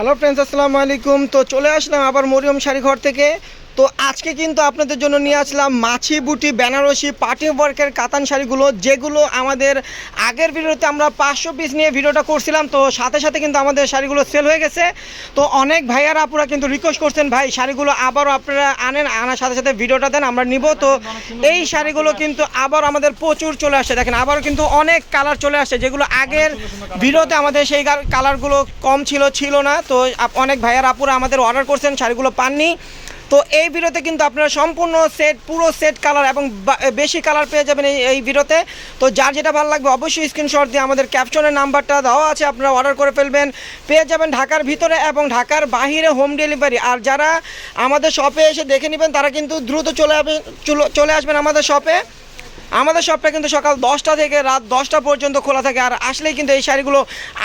Hello friends আসসালামু আলাইকুম তো চলে আসলাম আবার মরিয়ম শাড়ি ঘর থেকে। তো আজকে কিন্তু আপনাদের জন্য নিয়ে আসলাম মাছি, বুটি, বেনারসি, পার্টি ওয়ার্কের কাতান শাড়িগুলো, যেগুলো আমাদের আগের ভিডিওতে আমরা পাঁচশো পিস নিয়ে ভিডিওটা করছিলাম, তো সাথে সাথে কিন্তু আমাদের শাড়িগুলো সেল হয়ে গেছে। তো অনেক ভাইয়ারা আপুরা কিন্তু রিকোয়েস্ট করছেন, ভাই, শাড়িগুলো আবারও আপনারা আনেন, আনার সাথে সাথে ভিডিওটা দেন, আমরা নিব। তো এই শাড়িগুলো কিন্তু আবার আমাদের প্রচুর চলে আসছে। দেখেন, আবারও কিন্তু অনেক কালার চলে আসছে, যেগুলো আগের ভিডিওতে আমাদের সেই কালারগুলো কম ছিল ছিল না। তো অনেক ভাইয়ার আপুরা আমাদের অর্ডার করছেন, শাড়িগুলো পাননি। তো এই ভিডিওতে কিন্তু আপনারা সম্পূর্ণ সেট পুরো সেট কালার এবং বেশি কালার পেয়ে যাবেন এই এই ভিডিওতে। তো যার যেটা ভালো লাগবে অবশ্যই স্ক্রিনশট দিয়ে আমাদের ক্যাপশনের নাম্বারটা দেওয়া আছে, আপনারা অর্ডার করে ফেলবেন। পেয়ে যাবেন ঢাকার ভিতরে এবং ঢাকার বাহিরে হোম ডেলিভারি আর যারা আমাদের শপে এসে দেখে নেবেন, তারা কিন্তু দ্রুত চলে আসবেন চলে আসবেন আমাদের শপে আমাদের শপটা কিন্তু সকাল দশটা থেকে রাত দশটা পর্যন্ত খোলা থাকে। আর আসলেই কিন্তু এই শাড়িগুলো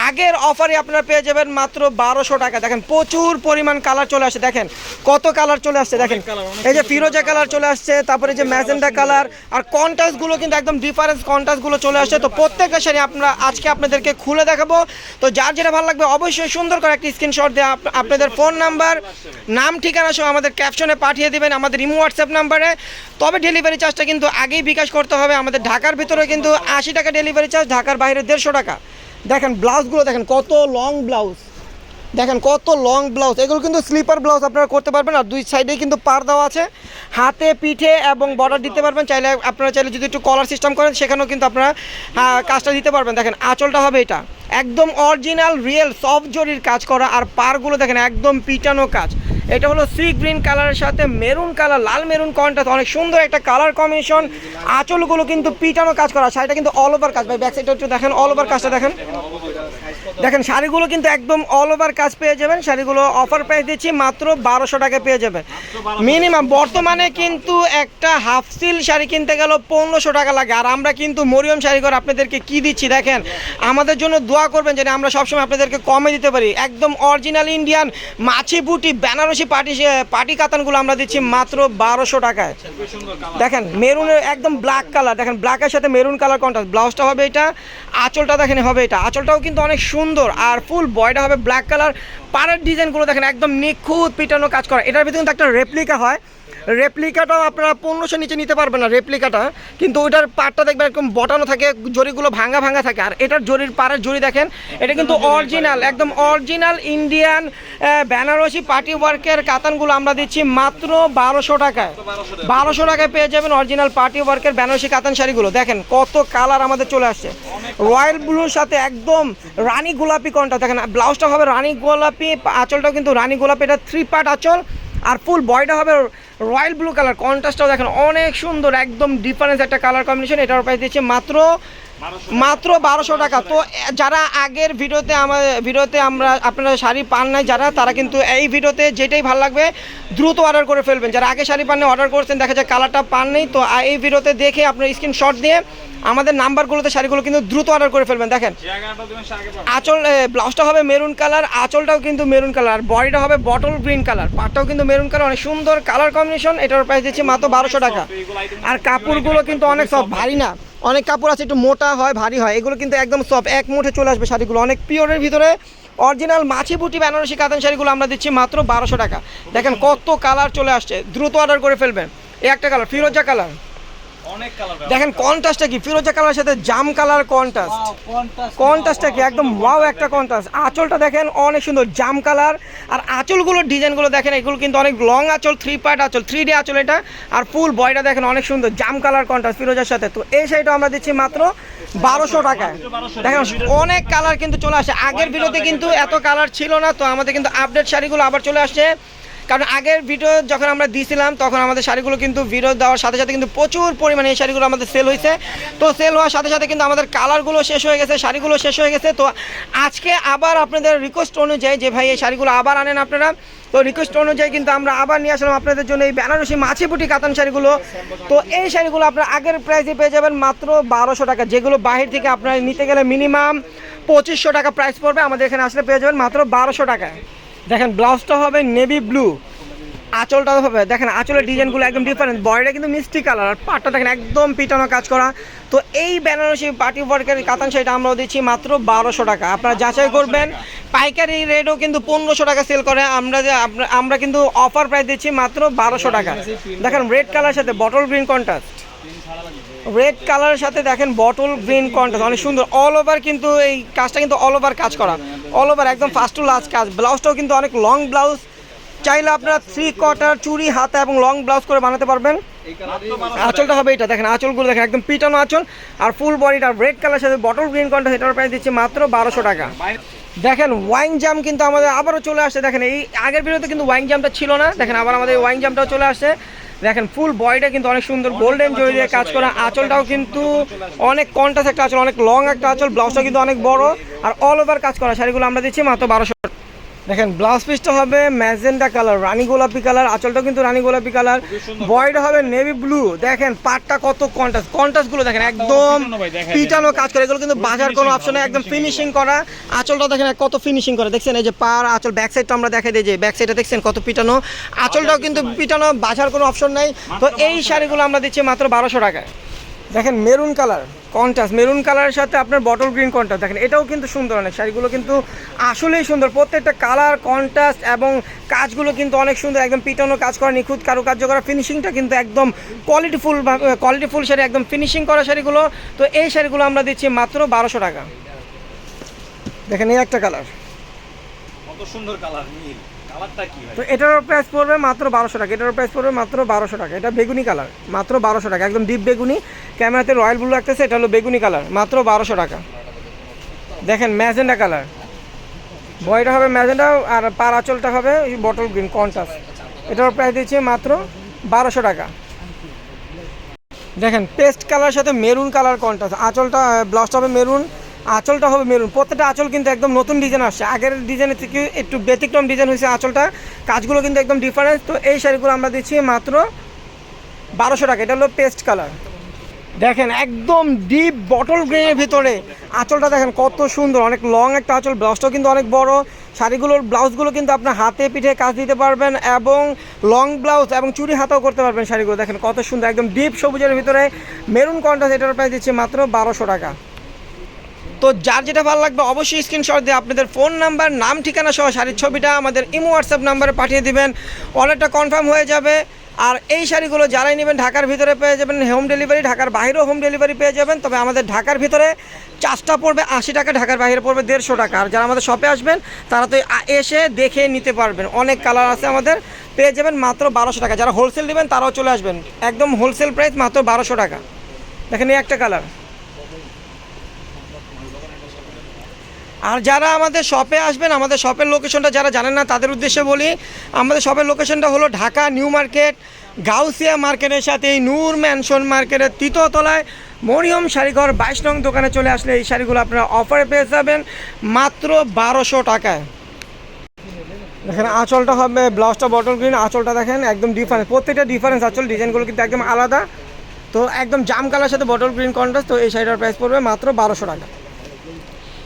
আগের অফারে আপনারা পেয়ে যাবেন মাত্র বারোশো টাকা। দেখেন প্রচুর পরিমাণ কালার চলে আসছে দেখেন কত কালার চলে আসছে দেখেন এই যে ফিরোজা কালার চলে আসছে তারপরে যে ম্যাজেন্ডা কালার আর কন্টাসগুলো কিন্তু একদম ডিফারেন্স কন্টাসগুলো চলে আসছে। তো প্রত্যেকটা শাড়ি আমরা আজকে আপনাদেরকে খুলে দেখাবো। তো যার যেটা ভালো লাগবে অবশ্যই সুন্দর করে একটি স্ক্রিনশট দিয়ে আপনাদের ফোন নাম্বার নাম ঠিকানা সহ আমাদের ক্যাপশনে পাঠিয়ে দেবেন আমাদের ইমো হোয়াটসঅ্যাপ নাম্বারে তবে ডেলিভারি চার্জটা কিন্তু আগেই বিকাশ করতে হবে। আমাদের ঢাকার ভিতরে কিন্তু আশি টাকা ডেলিভারি চার্জ ঢাকার বাইরে দেড়শো টাকা। দেখেন ব্লাউজগুলো দেখেন, কত লং ব্লাউজ দেখেন কত লং ব্লাউজ এগুলো কিন্তু স্লিপার ব্লাউজ আপনারা করতে পারবেন, আর দুই সাইডেই কিন্তু পার দেওয়া আছে। হাতে, পিঠে এবং বর্ডার দিতে পারবেন। চাইলে আপনারা চাইলে যদি একটু কলার সিস্টেম করেন, সেখানেও কিন্তু আপনারা কাজটা দিতে পারবেন। দেখেন আঁচলটা হবে এটা। একদম অরিজিনাল রিয়েল সফট জরির কাজ করা, আর পারগুলো দেখেন একদম পিটানো কাজ। এটা হলো সি গ্রিন কালারের সাথে মেরুন কালার লাল মেরুন কন্ট্রাস্ট অনেক সুন্দর একটা কালার কম্বিনেশন আঁচলগুলো কিন্তু পিটানো কাজ করা, শাড়িটা কিন্তু অল ওভার কাজ। ভাই ব্যাক সাইডটা একটু দেখেন অল ওভার কাজটা দেখেন। দেখেন, শাড়িগুলো কিন্তু একদম অল ওভার কাজ পেয়ে যাবেন। শাড়িগুলো অফার প্রাইস দিচ্ছি মাত্র বারোশো টাকা পেয়ে যাবেন। মিনিমাম বর্তমানে কিন্তু একটা হাফ সিল শাড়ি কিনতে গেল পনেরোশো টাকা লাগে। আর আমরা কিন্তু মরিয়ম শাড়িঘর আপনাদেরকে কি দিচ্ছি দেখেন, আমাদের জন্য দোয়া করবেন যেন আমরা সবসময় আপনাদেরকে কমে দিতে পারি। একদম অরিজিনাল ইন্ডিয়ান মাছি বুটি বেনারসি পাটি পাটি কাতানগুলো আমরা দিচ্ছি মাত্র বারোশো টাকায়। দেখেন, মেরুনের একদম ব্ল্যাক কালার দেখেন ব্ল্যাকের সাথে মেরুন কালার কন্ট্রাস্ট ব্লাউজটা হবে এটা, আঁচলটা দেখেন, হবে এটা। আঁচলটাও কিন্তু অনেক সুন্দর, আর ফুল বয়টা হবে ব্ল্যাক কালার পাড়ের ডিজাইনগুলো দেখেন, একদম নিখুঁত পিটানো কাজ করা। এটার ভিতরে কিন্তু একটা রেপ্লিকা হয়। রেপ্লিকাটাও আপনারা পনেরোশো নিচে নিতে পারবেন না রেপ্লিকাটা কিন্তু ওইটার পাড়টা দেখবেন, একদম বটানো থাকে, জরিগুলো ভাঙা ভাঙা থাকে। আর এটার জরির পাড়ের জরি দেখেন, এটা কিন্তু অরিজিনাল একদম অরিজিনাল ইন্ডিয়ান বেনারসি পার্টি ওয়ার্কের কাতানগুলো আমরা দিচ্ছি মাত্র বারোশো টাকায়। বারোশো টাকায় পেয়ে যাবেন অরিজিনাল পার্টি ওয়ার্কের বেনারসি কাতান শাড়িগুলো। দেখেন কত কালার আমাদের চলে আসছে। রয়্যাল ব্লুর সাথে একদম রানী গোলাপি কোনটা দেখেন, ব্লাউজটা হবে রানী গোলাপি, আঁচলটাও কিন্তু রানী গোলাপি, এটা থ্রি পার্ট আঁচল। আর ফুল বয়টা হবে রয়্যাল ব্লু কালার। কন্ট্রাস্টটাও দেখেন, অনেক সুন্দর, একদম ডিফারেন্স একটা কালার কম্বিনেশন এটার প্রাইস দিচ্ছে মাত্র মাত্র বারোশো টাকা। তো যারা আগের ভিডিওতে আমার ভিডিওতে আমরা আপনারা শাড়ি পান নাই যারা তারা কিন্তু এই ভিডিওতে যেটাই ভালো লাগবে দ্রুত অর্ডার করে ফেলবেন। যারা আগে শাড়ি পান অর্ডার করছেন দেখা যায় কালারটা পান নেই তো এই ভিডিওতে দেখে আপনার স্ক্রিনশট দিয়ে আমাদের নাম্বারগুলোতে শাড়িগুলো কিন্তু দ্রুত অর্ডার করে ফেলবেন। দেখেন আঁচল ব্লাউজটা হবে মেরুন কালার আঁচলটাও কিন্তু মেরুন কালার বডিটা হবে বটল গ্রিন কালার পাটটাও কিন্তু মেরুন কালার অনেক সুন্দর কালার কম্বিনেশন এটার প্রাইস দিচ্ছি মাত্র বারোশো টাকা। আর কাপড়গুলো কিন্তু অনেক সব ভারী না। অনেক কাপড় আছে, একটু মোটা হয়, ভারী হয়, এগুলো কিন্তু একদম সফট এক মুঠে চলে আসবে শাড়িগুলো। অনেক পিওরের ভিতরে অরিজিনাল মাছি বুটি বেনারসি কাতান শাড়িগুলো আমরা দিচ্ছি মাত্র বারোশো টাকা। দেখেন কত কালার চলে আসছে। দ্রুত অর্ডার করে ফেলবেন। এই একটা কালার ফিরোজা কালার দেখেন কন্ট্রাস্টটা কি? ফিরোজা কালারের সাথে জাম কালার কন্ট্রাস্ট কন্ট্রাস্টটা কি? একদম ওয়াও একটা কন্ট্রাস্ট আঁচলটা দেখেন অনেক সুন্দর জাম কালার। আর আঁচলগুলোর ডিজাইনগুলো দেখেন এগুলো কিন্তু অনেক লং আঁচল থ্রি পার্ট আঁচল থ্রি ডি আঁচল এটা। আর ফুল বয়টা দেখেন অনেক সুন্দর জাম কালার কন্ট্রাস্ট ফিরোজার সাথে। তো এই শাড়িটা আমরা দিচ্ছি মাত্র বারোশো টাকায়। দেখেন অনেক কালার কিন্তু চলে আসে। আগের ভিডিওতে কিন্তু এত কালার ছিল না তো আমাদের কিন্তু আপডেট শাড়িগুলো আবার চলে আসছে। কারণ আগের ভিডিও যখন আমরা দিয়েছিলাম তখন আমাদের শাড়িগুলো কিন্তু ভিডিও দেওয়ার সাথে সাথে কিন্তু প্রচুর পরিমাণে এই শাড়িগুলো আমাদের সেল হয়েছে। তো সেল হওয়ার সাথে সাথে কিন্তু আমাদের কালারগুলো শেষ হয়ে গেছে, শাড়িগুলো শেষ হয়ে গেছে। তো আজকে আবার আপনাদের রিকোয়েস্ট অনুযায়ী যে ভাই এই শাড়িগুলো আবার আনেন আপনারা, তো রিকোয়েস্ট অনুযায়ী কিন্তু আমরা আবার নিয়ে আসলাম আপনাদের জন্য এই বেনারসি মাছিপুটি কাতান শাড়িগুলো। তো এই শাড়িগুলো আপনারা আগের প্রাইসে পেয়ে যাবেন মাত্র বারোশো টাকা, যেগুলো বাহির থেকে আপনারা নিতে গেলে মিনিমাম পঁচিশশো টাকা প্রাইস পড়বে, আমাদের এখানে আসলে পেয়ে যাবেন মাত্র বারোশো টাকায়। দেখেন ব্লাউজটা হবে নেভি ব্লু আঁচলটা হবে দেখেন আঁচলের ডিজাইনগুলো একদম ডিফারেন্ট বডিটা কিন্তু মিষ্টি কালার আর পাটটা দেখেন একদম পিটানো কাজ করা। তো এই বেনারসি পার্টি ওয়ার্কের কাতান শাড়িটা আমরাও দিচ্ছি মাত্র বারোশো টাকা। আপনারা যাচাই করবেন পাইকারি রেটও কিন্তু পনেরোশো টাকা সেল করে। আমরা যে আমরা- আমরা কিন্তু অফার প্রাইস দিচ্ছি মাত্র বারোশো টাকা। দেখেন রেড কালার সাথে বটল গ্রিন কন্ট্রাস্ট রেড কালারের সাথে দেখেন বটল গ্রিন কন্ট্রাস্ট অনেক সুন্দর। অল ওভার কিন্তু এই কাজটা কিন্তু অল ওভার কাজ করা। অল ওভার একদম ফার্স্ট টু লাস্ট কাজ। ব্লাউজটাও কিন্তু অনেক লং ব্লাউজ চাইলে আপনারা থ্রি কোয়ার্টার চুড়ি হাতা এবং লং ব্লাউজ করে বানাতে পারবেন। আঁচলটা হবে এটা। দেখেন আঁচলগুলো দেখেন একদম পিটানো আঁচল। আর ফুল বডিটা রেড কালার সাথে বটল গ্রিন কন্ট্রাস্ট এটার প্রাইস দিচ্ছে মাত্র বারোশো টাকা। দেখেন ওয়াইন জাম কিন্তু আমাদের আবারও চলে আসছে। দেখেন এই আগের ভিডিওতে কিন্তু ওয়াইন জামটা ছিল না। দেখেন আবার আমাদের ওয়াইন জামটাও চলে আসছে। দেখেন ফুল বয়টা কিন্তু অনেক সুন্দর গোল্ডেন জরি দিয়ে কাজ করা। আঁচলটাও কিন্তু অনেক কন্টাস একটা আঁচল অনেক লং একটা আঁচল ব্লাউজটা কিন্তু অনেক বড়। আর অল ওভার কাজ করা শাড়িগুলো আমরা দিচ্ছি মাত্র বারোশো দেখেন ব্লাউজ পিসটা হবে ম্যাজেন্ডা কালার রানী গোলাপি কালার আঁচলটাও কিন্তু রানী গোলাপি কালার বয়টা হবে নেভি ব্লু দেখেন পাটটা কত কন্টাস কন্টাসগুলো দেখেন একদম পিটানো কাজ করে। এগুলো কিন্তু বাজার কোনো অপশন একদম ফিনিশিং করা। আঁচলটা দেখেন কত ফিনিশিং করে। দেখছেন এই যে পার আঁচল ব্যাক সাইডটা আমরা দেখাই দিই যে ব্যাক সাইডটা দেখছেন কত পিটানো। আঁচলটাও কিন্তু পিটানো বাজার কোনো অপশন নাই। তো এই শাড়িগুলো আমরা দিচ্ছি মাত্র বারোশো টাকায়। দেখেন মেরুন কালার কন্ট্রাস্ট, মেরুন কালারের সাথে আপনার বটল গ্রিন কন্ট্রাস্ট দেখেন, এটাও কিন্তু সুন্দর অনেক, শাড়িগুলো কিন্তু আসলেই সুন্দর, প্রত্যেকটা কালার, কন্ট্রাস্ট এবং কাজগুলো কিন্তু অনেক সুন্দর, একদম পিটানো কাজ করা, নিখুঁত কারুকার্য করা ফিনিশিংটা কিন্তু একদম কোয়ালিটিফুল কোয়ালিটিফুল শাড়ি, একদম ফিনিশিং করা শাড়িগুলো। তো এই শাড়িগুলো আমরা দিচ্ছি মাত্র বারোশো টাকা। দেখেন এই একটা কালার। তো এটারও প্রাইস পড়বে মাত্র বারোশো টাকা প্রাইস পড়বে মাত্র বারোশো টাকা। এটা বেগুনি কালার, মাত্র বারোশো টাকা, একদম ডিপ বেগুনি। ক্যামেরাতে রয়্যাল এটা হলো বেগুনি কালার, মাত্র বারোশো টাকা। দেখেন ম্যাজেন্ডা কালার। হবে ম্যাজেন্ডা আর পার আঁচলটা হবে বটল গ্রিন কন্টাস এটার প্রাইস দিচ্ছি মাত্র বারোশো টাকা। দেখেন পেস্ট কালার সাথে মেরুন কালার কন্টাস আঁচলটা ব্লাউজটা হবে মেরুন আঁচলটা হবে মেরুন। প্রত্যেকটা আঁচল কিন্তু একদম নতুন ডিজাইন আসছে। আগের ডিজাইনের থেকে একটু ব্যতিক্রম ডিজাইন হয়েছে আঁচলটা। কাজগুলো কিন্তু একদম ডিফারেন্স তো এই শাড়িগুলো আমরা দিচ্ছি মাত্র বারোশো টাকা। এটা হলো পেস্ট কালার দেখেন, একদম ডিপ বটল গ্রেনের ভিতরে আঁচলটা দেখেন কত সুন্দর। অনেক লং একটা আঁচল ব্লাউজটাও কিন্তু অনেক বড়। শাড়িগুলোর ব্লাউজগুলো কিন্তু আপনার হাতে পিঠে কাজ দিতে পারবেন এবং লং ব্লাউজ এবং চুরি হাতাও করতে পারবেন শাড়িগুলো। দেখেন কত সুন্দর, একদম ডিপ সবুজের ভিতরে। মেরুন কন্টাস এটার প্রাইস দিচ্ছি মাত্র বারোশো টাকা। তো যার যেটা ভালো লাগবে অবশ্যই স্ক্রিনশট দিয়ে আপনাদের ফোন নাম্বার নাম, ঠিকানা সহ শাড়ির ছবিটা আমাদের ইমো হোয়াটসঅ্যাপ নাম্বারে পাঠিয়ে দিবেন। অর্ডারটা কনফার্ম হয়ে যাবে। আর এই শাড়িগুলো যারাই নেবেন ঢাকার ভিতরে পেয়ে যাবেন হোম ডেলিভারি ঢাকার বাইরেও হোম ডেলিভারি পেয়ে যাবেন। তবে আমাদের ঢাকার ভিতরে চার্জটা পড়বে আশি টাকা, ঢাকার বাইরে পড়বে দেড়শো টাকা। আর যারা আমাদের শপে আসবেন, তারা তো এসে দেখে নিতে পারবেন। অনেক কালার আছে আমাদের, পেয়ে যাবেন মাত্র বারোশো টাকা। যারা হোলসেল নেবেন, তারাও চলে আসবেন। একদম হোলসেল প্রাইস মাত্র বারোশো টাকা। দেখেন এই একটা কালার আর যারা আমাদের শপে আসবেন, আমাদের শপের লোকেশনটা যারা জানেন না, তাদের উদ্দেশ্যে বলি, আমাদের শপের লোকেশনটা হলো ঢাকা নিউ মার্কেট, গাউসিয়া মার্কেটের সাথে এই নূর ম্যানশন মার্কেটের তৃতীয়তলায় মরিয়ম শাড়িঘর, বাইশ নং দোকানে চলে আসলে এই শাড়িগুলো আপনারা অফারে পেয়ে যাবেন মাত্র বারোশো টাকায়। দেখেন, আঁচলটা হবে ব্লাউজটা বটল গ্রিন আঁচলটা দেখেন একদম ডিফারেন্স প্রত্যেকটা ডিফারেন্স আঁচল, ডিজাইনগুলো কিন্তু একদম আলাদা। তো একদম জাম কালার সাথে বটল গ্রিন কন্ট্রাস্ট তো এই শাড়িটার প্রাইস পড়বে মাত্র বারোশো টাকা।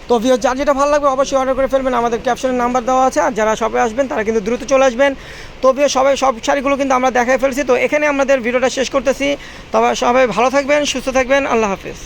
তো ভিও যার যেটা ভালো লাগবে অবশ্যই অর্ডার করে ফেলবেন। আমাদের ক্যাপশনের নাম্বার দেওয়া আছে, আর যারা সবাই আসবেন, তারা কিন্তু দ্রুত চলে আসবেন। তো ভিও সবাই সব শাড়িগুলো কিন্তু আমরা দেখাই ফেলছি। তো এখানে আমাদের ভিডিওটা শেষ করতেছি। তবে সবাই ভালো থাকবেন, সুস্থ থাকবেন। আল্লাহ হাফিজ।